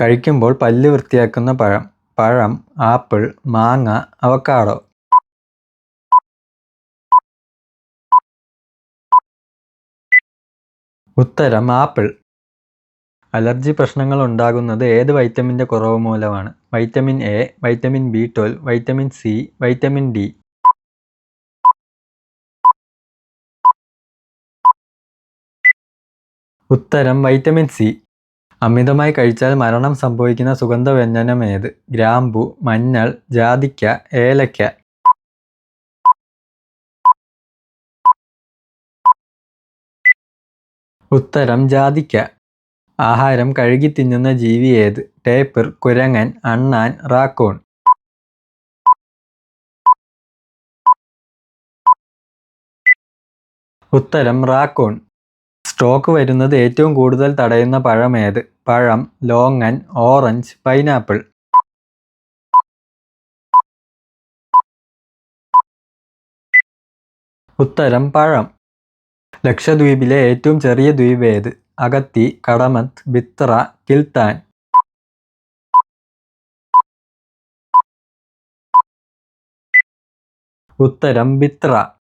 കഴിക്കുമ്പോൾ പല്ല് വൃത്തിയാക്കുന്ന പഴം പഴം ആപ്പിൾ മാങ്ങ അവക്കാടോ. ഉത്തരം ആപ്പിൾ. അലർജി പ്രശ്നങ്ങൾ ഉണ്ടാകുന്നത് ഏത് വൈറ്റമിന്റെ കുറവ് മൂലമാണ്? Vitamin A vitamin B twelve vitamin C vitamin D. ഉത്തരം വൈറ്റമിൻ സി. അമിതമായി കഴിച്ചാൽ മരണം സംഭവിക്കുന്ന സുഗന്ധവ്യഞ്ജനം ഏത് ഗ്രാമ്പു മഞ്ഞൾ ജാതിക്ക ഏലക്ക. ഉത്തരം ജാതിക്ക. ആഹാരം കഴുകി തിന്നുന്ന ജീവി ഏത്? ടേപ്പിർ കുരങ്ങൻ അണ്ണാൻ റാക്കോൺ. ഉത്തരം റാക്കൂൺ. സ്ട്രോക്ക് വരുന്നത് ഏറ്റവും കൂടുതൽ തടയുന്ന പഴം ഏത്? പഴം ലോങ്ങൻ ഓറഞ്ച് പൈനാപ്പിൾ. ഉത്തരം പഴം. ലക്ഷദ്വീപിലെ ഏറ്റവും ചെറിയ ദ്വീപ് ഏത്? അഗത്തി കടമത്ത് ബിത്ര കിൽത്താൻ. ഉത്തരം ബിത്ര.